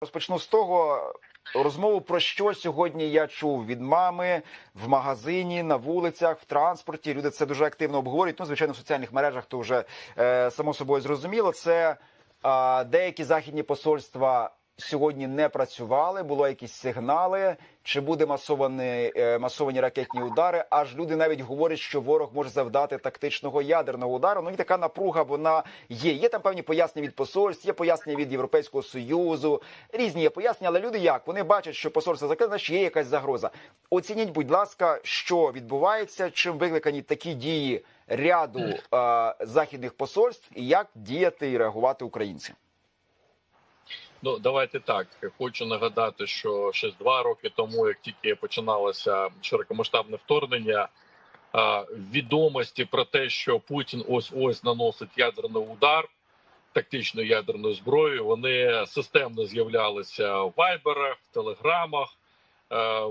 Розпочну з того розмову про що сьогодні я чув від мами в магазині, на вулицях, в транспорті. Люди це дуже активно обговорюють. Ну, звичайно, в соціальних мережах то вже е, само собою зрозуміло. Це е, деякі західні посольства сьогодні не працювали. Було якісь сигнали, чи буде масовані, е, масовані ракетні удари. Аж люди навіть говорять, що ворог може завдати тактичного ядерного удару. Ну і така напруга вона є. Є там певні пояснення від посольств, є пояснення від Європейського союзу. Різні є пояснення, але люди як вони бачать, що посольство закрите, значить є якась загроза. Оцініть, будь ласка, що відбувається, чим викликані такі дії ряду е, західних посольств, і як діяти і реагувати українцям. Ну давайте так. Хочу нагадати, що ще два роки тому, як тільки починалося широкомасштабне вторгнення, відомості про те, що Путін ось ось наносить ядерний удар тактичною ядерною зброєю, вони системно з'являлися в вайберах, в телеграмах.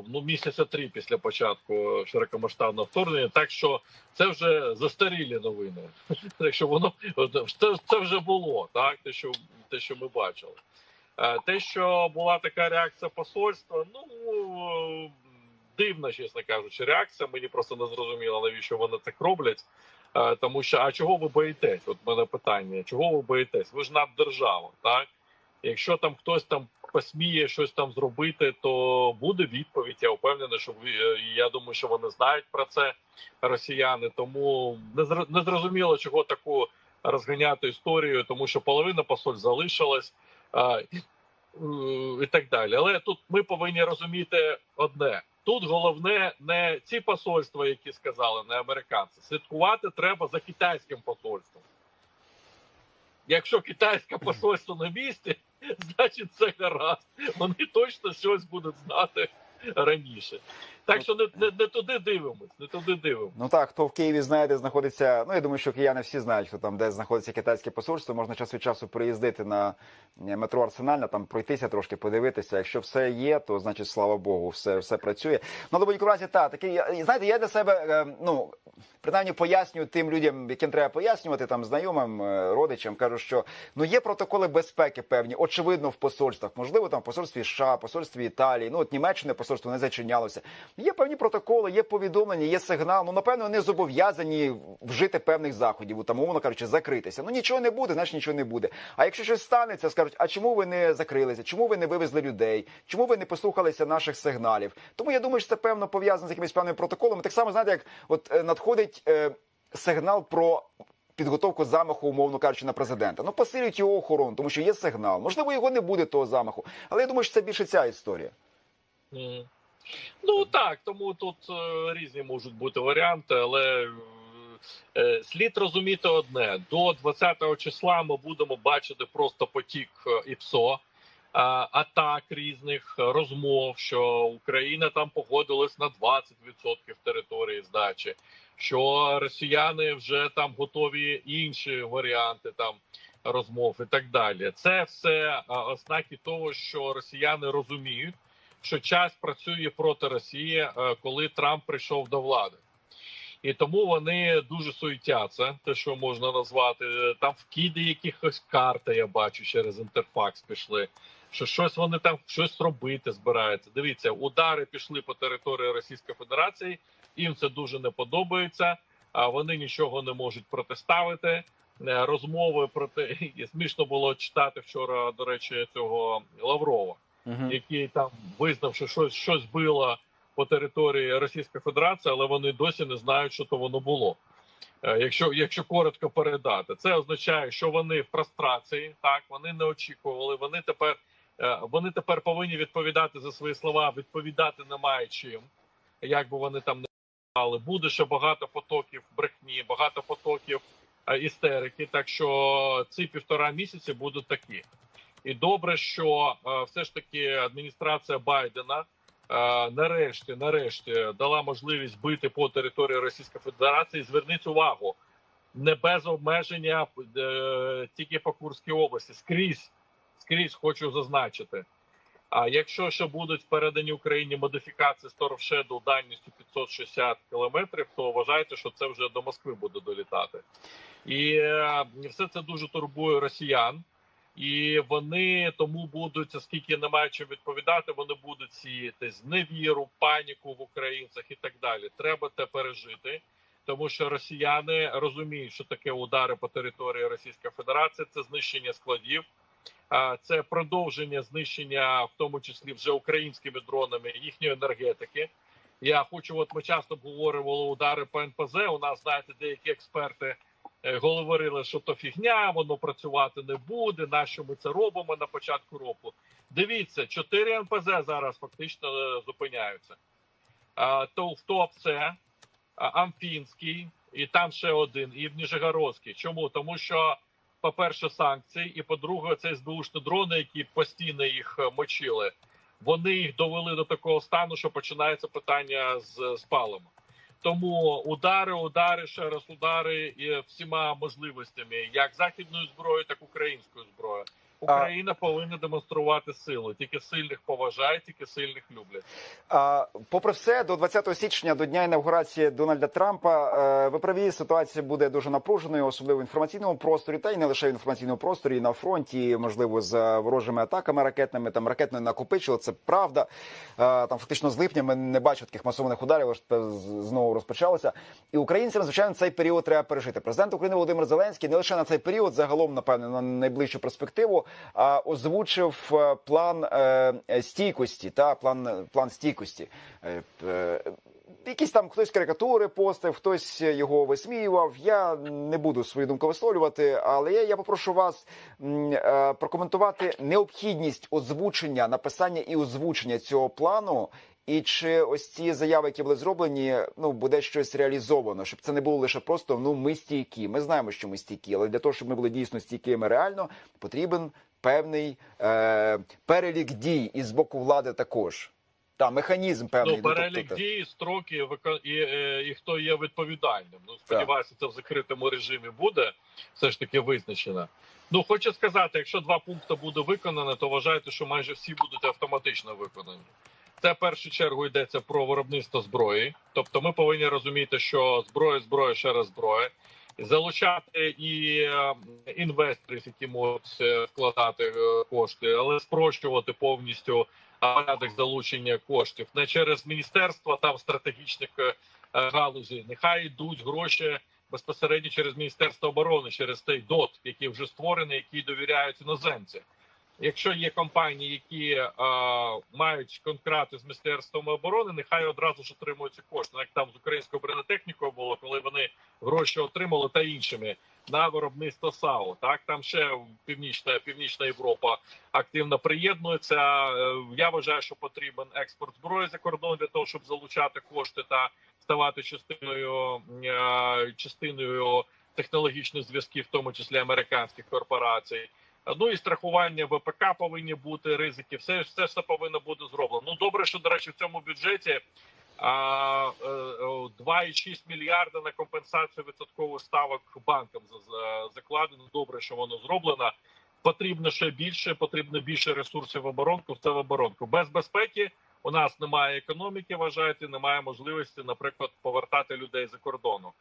Ну, місяця три після початку широкомасштабного вторгнення, так що це вже застарілі новини. Так що воно це, це вже було так. Те, що те, що ми бачили. Е, Те, що була така реакція посольства, ну дивна, чесно кажучи, реакція. Мені просто не зрозуміло, навіщо вони так роблять. Е, Тому що, а чого ви боїтесь? От мене питання: чого ви боїтесь? Ви ж наддержава, так? Якщо там хтось там посміє щось там зробити, то буде відповідь. Я впевнений, що е, я думаю, що вони знають про це росіяни. Тому не зрозуміло, чого таку розганяти історію, тому що половина посоль залишилась і, так далі. Але тут ми повинні розуміти одне: тут головне не ці посольства, які сказали, не американці. Слідкувати треба за китайським посольством. Якщо китайське посольство на місці, значить це гаразд. Вони точно щось будуть знати раніше. Так що не, не, не туди дивимось, не туди дивимось. Ну так, хто в Києві знає, де знаходиться. Ну я думаю, що кияни всі знають, що там де знаходиться китайське посольство. Можна час від часу приїздити на е, метро Арсенальна, там пройтися трошки, подивитися. Якщо все є, то значить слава Богу, все, все працює. Ну але будь-якому разі, так, такий, я- знаєте, я для себе е, ну. Принаймні пояснюю тим людям, яким треба пояснювати, там знайомим, е, родичам, кажу, що ну є протоколи безпеки певні, очевидно, в посольствах, можливо, там в посольстві США, посольстві Італії, ну от Німеччини посольство не зачинялося. Є певні протоколи, є повідомлення, є сигнал. Ну напевно, вони зобов'язані вжити певних заходів, там, умовно кажучи, закритися. Ну нічого не буде, значить нічого не буде. А якщо щось станеться, скажуть, а чому ви не закрилися? Чому ви не вивезли людей? Чому ви не послухалися наших сигналів? Тому я думаю, що це певно пов'язано з якимись певними протоколами. Так само знаєте, як от е, надходить е, сигнал про. Підготовку замаху, умовно кажучи, на президента. Ну посилюють його охорону, тому що є сигнал. Можливо, його не буде того замаху, але я думаю, що це більше ця історія. Мгм. Ну так, тому тут е, різні можуть бути варіанти, але е, слід розуміти одне: до 20-го числа ми будемо бачити просто потік е, ІПСО, е, атак різних е, розмов, що Україна там погодилась на 20% території здачі, що росіяни вже там готові інші варіанти там розмов і так далі. Це все е, ознаки того, що росіяни розуміють що час працює проти Росії, е, коли Трамп прийшов до влади. І тому вони дуже суетяться, те, що можна назвати. Там вкиди якихось карти, я бачу, через інтерфакс пішли. Що щось вони там щось робити збираються. Дивіться, удари пішли по території Російської Федерації, їм це дуже не подобається. А вони нічого не можуть протиставити. Е, Розмови про те, смішно було читати вчора, до речі, цього Лаврова Угу. який там визнав, що щось щось було по території Російської Федерації, але вони досі не знають, що то воно було. Е, Якщо якщо коротко передати, це означає, що вони в прострації, так вони не очікували. Вони тепер е, вони тепер повинні відповідати за свої слова. Відповідати немає чим, як би вони там не мали. Буде ще багато потоків брехні, багато потоків е, істерики. Так що ці півтора місяці будуть такі. І добре, що е, все ж таки адміністрація Байдена е, нарешті, нарешті дала можливість бити по території Російської Федерації. Зверніть увагу, не без обмеження е, тільки по Курській області. Скрізь, скрізь хочу зазначити. А якщо ще будуть передані Україні модифікації Shadow дальністю 560 кілометрів, то вважайте, що це вже до Москви буде долітати. І все це дуже турбує росіян. І вони тому будуть, оскільки не мають чим відповідати, вони будуть сіяти зневіру, паніку в українцях і так далі. Треба те пережити, тому що росіяни розуміють, що таке удари по території Російської Федерації, це знищення складів. Це продовження знищення, в тому числі вже українськими дронами їхньої енергетики. Я хочу, от ми часто обговорювали удари по НПЗ. У нас знаєте, деякі експерти говорили, що то фігня, воно працювати не буде. Нащо ми це робимо на початку року? Дивіться, чотири НПЗ зараз фактично е, зупиняються. То в Топце, Амфінський, і там ще один, і в Ніжегородський. Чому? Тому що, по-перше, санкції, і по-друге, це СБУшні дрони, які постійно їх е, мочили. Вони їх довели до такого стану, що починається питання з, з палом. Тому удари, удари, ще раз удари і всіма можливостями, як західною зброєю, так українською зброєю. Україна повинна демонструвати силу. Тільки сильних поважають, тільки сильних люблять. А, попри все, до 20 січня, до дня інавгурації Дональда Трампа, е, ви праві, ситуація буде дуже напруженою, особливо в інформаційному просторі, та й не лише в інформаційному просторі, і на фронті, і, можливо, з ворожими атаками ракетними. Там ракетно накопичило, це правда. Е, там фактично з липня ми не бачимо таких масованих ударів, аж знову розпочалося. І українцям, звичайно, цей період треба пережити. Президент України Володимир Зеленський не лише на цей період, загалом, напевне, на найближчу перспективу, озвучив е, план е, стійкості та план, план стійкості. Е, Якісь там хтось карикатури постив, хтось його висміював. Я не буду свою думку висловлювати, але я, я попрошу вас прокоментувати необхідність озвучення, написання і озвучення цього плану. І чи ось ці заяви, які були зроблені, ну буде щось реалізовано, щоб це не було лише просто ну ми стійкі. Ми знаємо, що ми стійкі, але для того, щоб ми були дійсно стійкими реально, потрібен певний е, перелік дій і з боку влади також. Та механізм певний Ну, ну, перелік тобто- дій, строки вика- і, е, і хто є відповідальним. Ну сподіваюся, це в закритому режимі буде все ж таки визначено. Ну хочу сказати, якщо два пункти буде виконано, то вважайте, що майже всі будуть автоматично виконані. Це в першу чергу йдеться про виробництво зброї. Тобто, ми повинні розуміти, що зброя, зброя, ще раз зброя. Залучати і е, інвесторів, які можуть е, вкладати е, кошти, але спрощувати повністю порядок залучення коштів не через міністерство там стратегічних галузей. Нехай йдуть гроші безпосередньо через міністерство оборони, через той ДОТ, який вже створений, який довіряють іноземці. Якщо є компанії, які е, мають контракти з міністерством оборони, нехай одразу ж отримують кошти. Як там з українською бронетехнікою було, коли вони гроші отримали та іншими на виробництво САУ. Так там ще північна північна Європа активно приєднується. Е, Я вважаю, що потрібен експорт зброї за кордон для того, щоб залучати кошти та ставати частиною е, частиною технологічних зв'язків, в тому числі американських корпорацій. Ну і страхування ВПК повинні бути ризики. Все все, все повинно бути зроблено. Ну добре, що до речі, в цьому бюджеті а, е, 2,6 мільярда на компенсацію відсоткових ставок банкам за- за- закладено. Добре, що воно зроблено. Потрібно ще більше, потрібно більше ресурсів в оборонку. Це в оборонку. Без безпеки у нас немає економіки. Вважаєте, немає можливості, наприклад, повертати людей за кордону.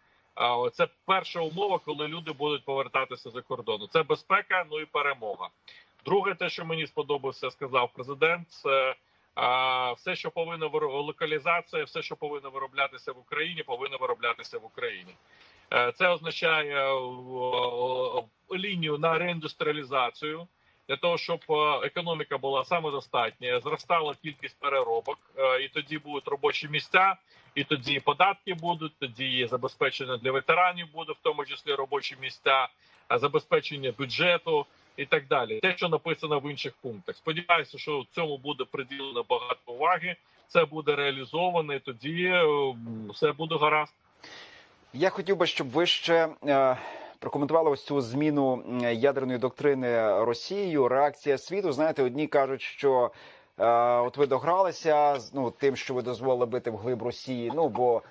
Це перша умова, коли люди будуть повертатися за кордону. Це безпека, ну і перемога. Друге, те, що мені сподобався, сказав президент. Це все, що повинно локалізація, все, що повинно вироблятися в Україні, повинно вироблятися в Україні. Е, Це означає лінію на реіндустріалізацію для того, щоб е, економіка була самодостатня, зростала кількість переробок, е, і тоді будуть робочі місця, і тоді податки будуть, тоді забезпечення для ветеранів буде, в тому числі робочі місця, забезпечення бюджету і так далі. Те, що написано в інших пунктах. Сподіваюся, що цьому буде приділено багато уваги. Це буде реалізовано, і тоді е, все буде гаразд. Я хотів би, щоб ви ще прокоментували ось цю зміну ядерної доктрини Росією. Реакція світу. Знаєте, одні кажуть, що е, от ви догралися ну тим, що ви дозволили бити вглиб Росії. Ну бо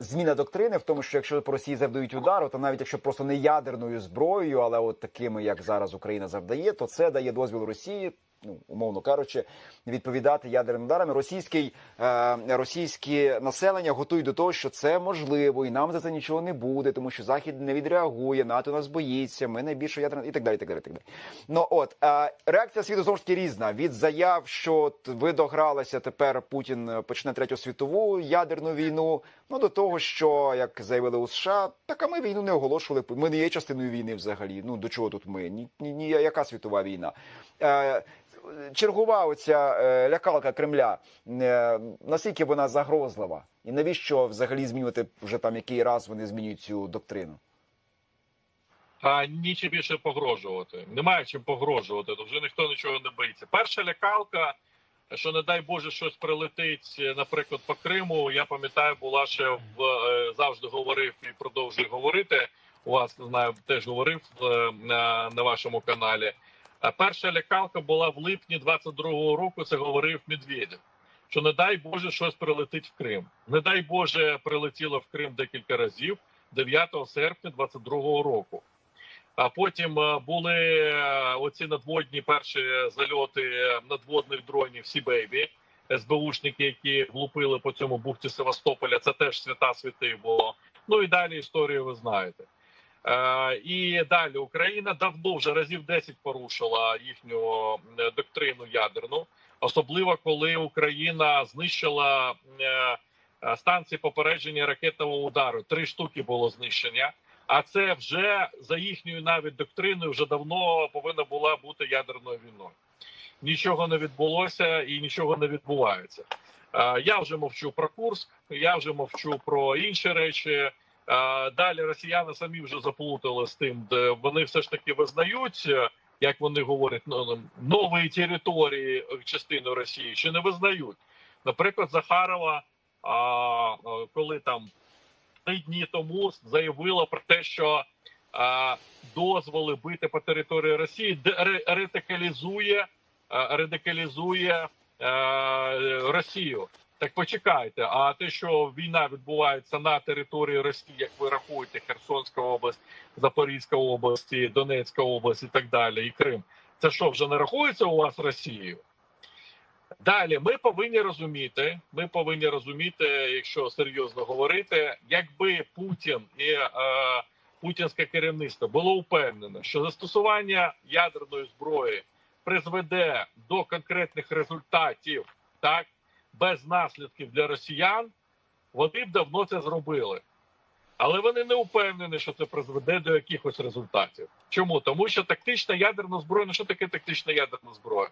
зміна доктрини в тому, що якщо по Росії завдають удару, то навіть якщо просто не ядерною зброєю, але от такими, як зараз Україна завдає, то це дає дозвіл Росії ну умовно кажучи, відповідати ядерними ударами. Російський е, російське населення готують до того, що це можливо, і нам за це нічого не буде, тому що захід не відреагує, НАТО нас боїться. Ми найбільше ядерна і так далі. так далі, так далі. Ну от е, реакція світу знову ж таки різна від заяв, що ви догралися тепер. Путін е, почне третю світову ядерну війну. Ну до того, що як заявили у США, так а ми війну не оголошували. Ми не є частиною війни взагалі. Ну до чого тут ми? Ні, ні, ні яка світова війна? Е, чергова оця е, лякалка Кремля, е, наскільки вона загрозлива, і навіщо взагалі змінювати вже там який раз вони змінюють цю доктрину? А нічим більше погрожувати. Немає чим погрожувати, то вже ніхто нічого не боїться. Перша лякалка, що не дай Боже щось прилетить, наприклад, по Криму. Я пам'ятаю, була ще в е, завжди говорив і продовжую говорити. У вас знаю, теж говорив е, на, на вашому каналі. А перша лякалка була в липні 22-го року. Це говорив Медведєв. Що не дай Боже щось прилетить в Крим. Не дай Боже прилетіло в Крим декілька разів 9 серпня 22-го року. А потім е, були е, оці надводні перші зальоти надводних дронів Сі-Бейбі, СБУшники, які влупили по цьому бухті Севастополя. Це теж свята святих було. Ну і далі історію ви знаєте. Е, і далі Україна давно вже разів 10 порушила їхню е, доктрину ядерну, особливо коли Україна знищила е, станції попередження ракетного удару. Три штуки було знищення. А це вже за їхньою навіть доктриною вже давно повинна була бути ядерною війною. Нічого не відбулося і нічого не відбувається. Я вже мовчу про Курск, я вже мовчу про інші речі. Е, Далі росіяни самі вже заплутали з тим, де вони все ж таки визнають, е, як вони говорять, ну, нові території е, частини Росії чи не визнають. Наприклад, Захарова, коли там три дні тому заявила про те, що дозволи бити по території Росії радикалізує, радикалізує е, Росію. Так почекайте. А те, що війна відбувається на території Росії, як ви рахуєте, Херсонська область, Запорізька область, Донецька область і так далі, і Крим, це що вже не рахується у вас Росією? Далі ми повинні розуміти. Ми повинні розуміти, якщо серйозно говорити, якби Путін і е, путінське керівництво було впевнене, що застосування ядерної зброї призведе до конкретних результатів, так без наслідків для росіян, вони б давно це зробили. Але вони не впевнені, що це призведе до якихось результатів. Чому? Тому що тактична ядерна зброя, ну що таке тактична ядерна зброя?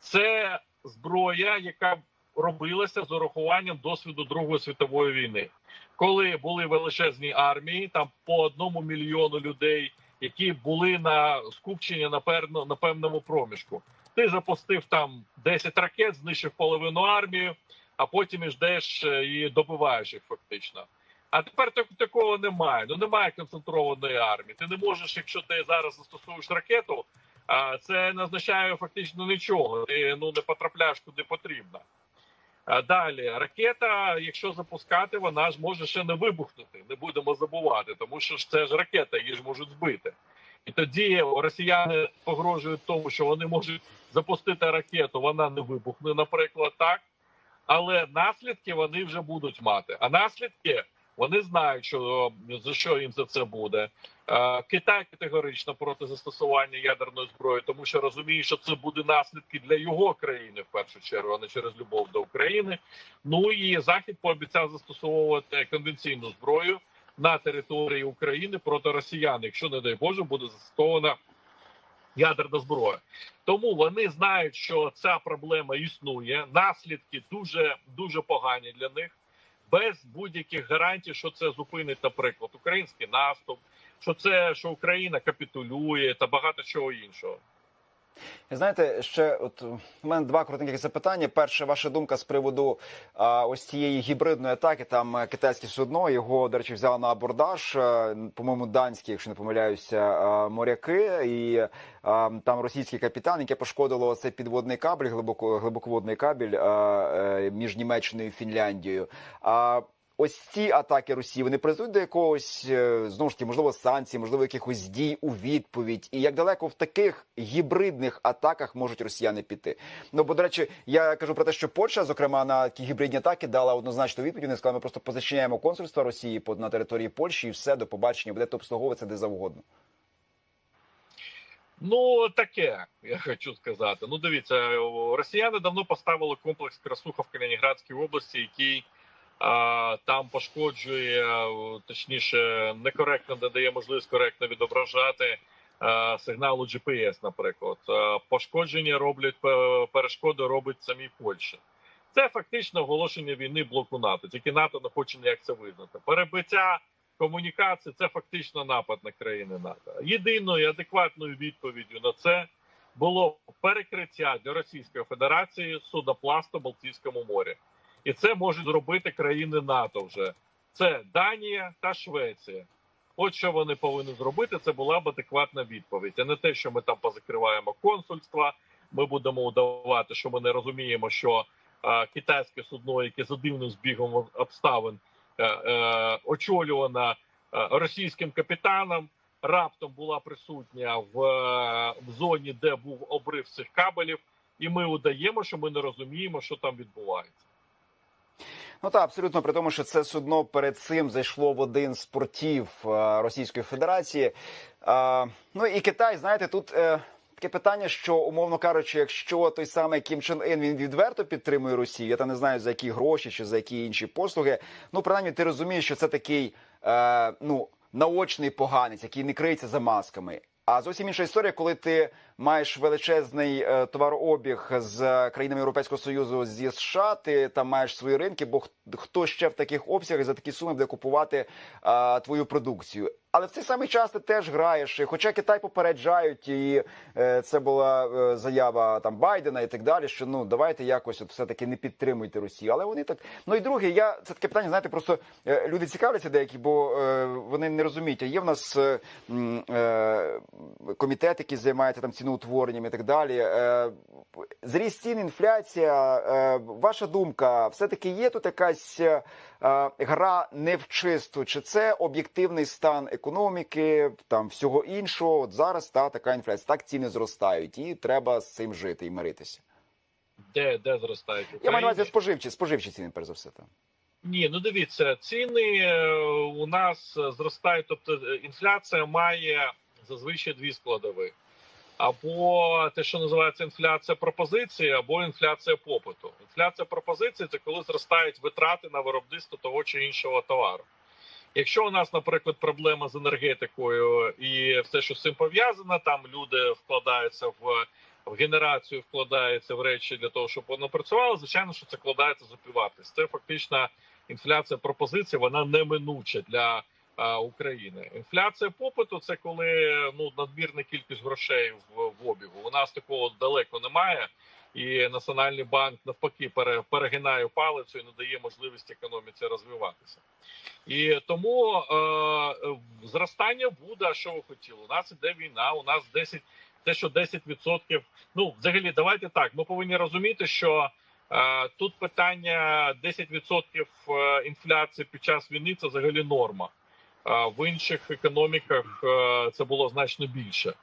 Це зброя, яка робилася з урахуванням досвіду Другої світової війни, коли були величезні армії, там по одному мільйону людей, які були на скупченні на певно на певному проміжку. Ти запустив там 10 ракет, знищив половину армію, а потім і ждеш е, і добиваєш їх фактично. А тепер так, такого немає. Ну немає концентрованої армії. Ти не можеш, якщо ти зараз застосуєш ракету, це не означає фактично нічого. Ти ну не потрапляєш куди потрібно. Далі ракета, якщо запускати, вона ж може ще не вибухнути. Не будемо забувати, тому що ж це ж ракета, її ж можуть збити. І тоді росіяни погрожують тому, що вони можуть запустити ракету, вона не вибухне, наприклад, так. Але наслідки вони вже будуть мати. А наслідки вони знають, що за що їм за це буде. Е, Китай категорично проти застосування ядерної зброї, тому що розуміє, що це буде наслідки для його країни в першу чергу, а не через любов до України. Ну і Захід пообіцяв застосовувати конвенційну зброю на території України проти росіян, якщо не дай Боже буде застосована ядерна зброя. Тому вони знають, що ця проблема існує. Наслідки дуже дуже погані для них, без будь-яких гарантій, що це зупинить, наприклад, український наступ, що це що Україна капітулює та багато чого іншого. Знаєте, ще от у мене два коротеньких запитання. Перше, ваша думка з приводу а, ось цієї гібридної атаки. Там е, китайське судно його, до речі, взяли на абордаж. е, По-моєму, данські, якщо не помиляюся, е, моряки, і е, там російський капітан, яке пошкодило цей підводний кабель, глибоко глибоководний кабель е, між Німеччиною і Фінляндією. А ось ці атаки Росії вони призведуть до якогось е, знову ж таки, можливо, санкцій, можливо, якихось дій у відповідь, і як далеко в таких гібридних атаках можуть росіяни піти? Ну бо до речі, я кажу про те, що Польща, зокрема, на ті гібридні атаки дала однозначну відповідь. Вони сказали, ми просто позачиняємо консульство Росії на території Польщі, і все до побачення будете обслуговуватися де завгодно. Ну таке, я хочу сказати. Ну, дивіться, росіяни давно поставили комплекс Красуха в Калінінградській області, який там пошкоджує, точніше, некоректно не дає можливість коректно відображати сигналу GPS, наприклад. Пошкодження роблять перешкоди робить самі Польща. Це фактично оголошення війни блоку НАТО. Тільки НАТО не хоче ніяк це визнати. Перебиття комунікації це фактично напад на країни НАТО. Єдиною адекватною відповіддю на це було перекриття для Російської Федерації судопласту Балтійському морі, і це можуть зробити країни НАТО вже. Це Данія та Швеція. От що вони повинні зробити, це була б адекватна відповідь. А не те, що ми там позакриваємо консульства. Ми будемо удавати, що ми не розуміємо, що е, китайське судно, яке за дивним збігом обставин е, е, очолювана е, російським капітаном, раптом була присутня в, е, в зоні, де був обрив цих кабелів, і ми удаємо, що ми не розуміємо, що там відбувається. Ну так, абсолютно при тому, що це судно перед цим зайшло в один з портів е, Російської Федерації. Е, ну і Китай, знаєте, тут. е, Таке питання, що умовно кажучи, якщо той самий Кім Чен Ін він відверто підтримує Росію, я там не знаю за які гроші чи за які інші послуги. Ну принаймні, ти розумієш, що це такий е, ну наочний поганець, який не криється за масками. А зовсім інша історія, коли ти маєш величезний е, товарообіг з країнами Європейського союзу зі США, ти там маєш свої ринки, бо хто ще в таких обсягах за такі суми буде купувати е, твою продукцію. Але в цей самий час ти теж граєш. Хоча Китай попереджають, і е, це була е, заява там Байдена і так далі. Що ну давайте якось от все таки не підтримуйте Росію. Але вони так. Ну і друге, я це таке питання. Знаєте, просто е, люди цікавляться деякі, бо е, вони не розуміють. А є в нас е, е, комітет, який займається там ціноутворенням і так далі. Е, зріст цін, інфляція. Е, ваша думка, все таки є тут якась е, гра не в чисту? Чи це об'єктивний стан економіки, там всього іншого? От зараз та така інфляція, так ціни зростають, і треба з цим жити і миритися. Де, де зростають Я маю на увазі споживчі, споживчі ціни, перш за все. Там. Ні, ну дивіться, ціни у нас зростають. Тобто інфляція має зазвичай дві складові: або те, що називається інфляція пропозиції, або інфляція попиту. Інфляція пропозиції це коли зростають витрати на виробництво того чи іншого товару. Якщо у нас, наприклад, проблема з енергетикою і все, що з цим пов'язано, там люди вкладаються в, в генерацію, вкладаються в речі для того, щоб воно працювало. Звичайно, що це вкладається за вартість. Це фактично інфляція пропозиції, вона неминуча для України. Інфляція попиту це коли ну надмірна кількість грошей в, в обігу. У нас такого далеко немає. І Національний банк навпаки пере- перегинає палицю і не дає можливість економіці розвиватися. І тому е, е, зростання буде. А що ви хотіли? У нас іде війна. У нас 10, те, що 10%. Ну, взагалі, давайте так. Ми повинні розуміти, що е, тут питання 10% е, інфляції під час війни це взагалі норма. В інших економіках е, це було значно більше.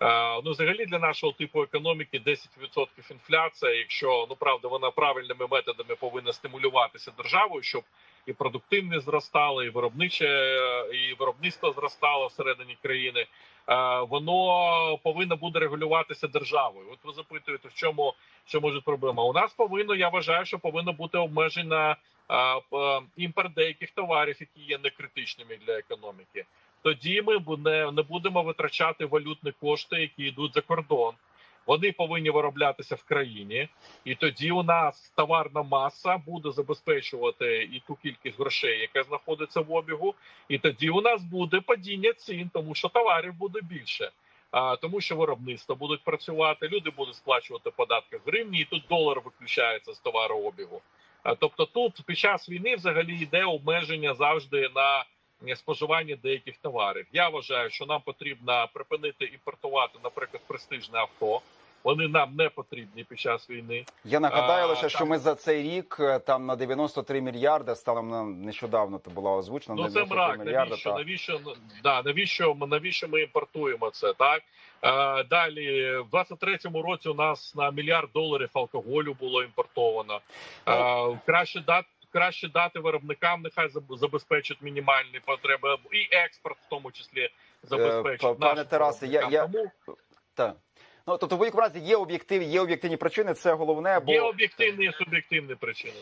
Е, Ну, взагалі, для нашого типу економіки 10% інфляція. Якщо ну правда, вона правильними методами повинна стимулюватися державою, щоб і продуктивність зростала, і виробниче, і виробництво зростало всередині країни. Е, Воно повинно буде регулюватися державою. От ви запитуєте, в чому що може проблема? У нас повинно, я вважаю, що повинно бути обмежена імпорт деяких товарів, які є некритичними для економіки. Тоді ми не, будемо витрачати валютні кошти, які йдуть за кордон. Вони повинні вироблятися в країні, і тоді у нас товарна маса буде забезпечувати і ту кількість грошей, яка знаходиться в обігу. І тоді у нас буде падіння цін, тому що товарів буде більше. А, тому що виробництва будуть працювати, люди будуть сплачувати податки в гривні, і тут долар виключається з товарообігу. А, тобто, тут під час війни взагалі йде обмеження завжди на е, споживання деяких товарів. Я вважаю, що нам потрібно припинити імпортувати, наприклад, престижне авто. Вони нам не потрібні під час війни. Я нагадаю А, лише, що ми за цей рік е, там на 93 мільярди станом на нещодавно то була озвучена. Ну це мрак. мільярди, Навіщо? так. Навіщо да, навіщо навіщо ми імпортуємо це? Так е, далі в 23-му році у нас на мільярд доларів алкоголю було імпортовано. Е, краще дати. Краще дати виробникам, нехай заб- забезпечать мінімальні потреби і експорт, в тому числі забезпечить. Е, пане Тарасе, я- я- Тому Так. Ну тобто, в будь-якому разі є об'єктив, є об'єктивні причини. Це головне, бо є об'єктивні і суб'єктивні причини.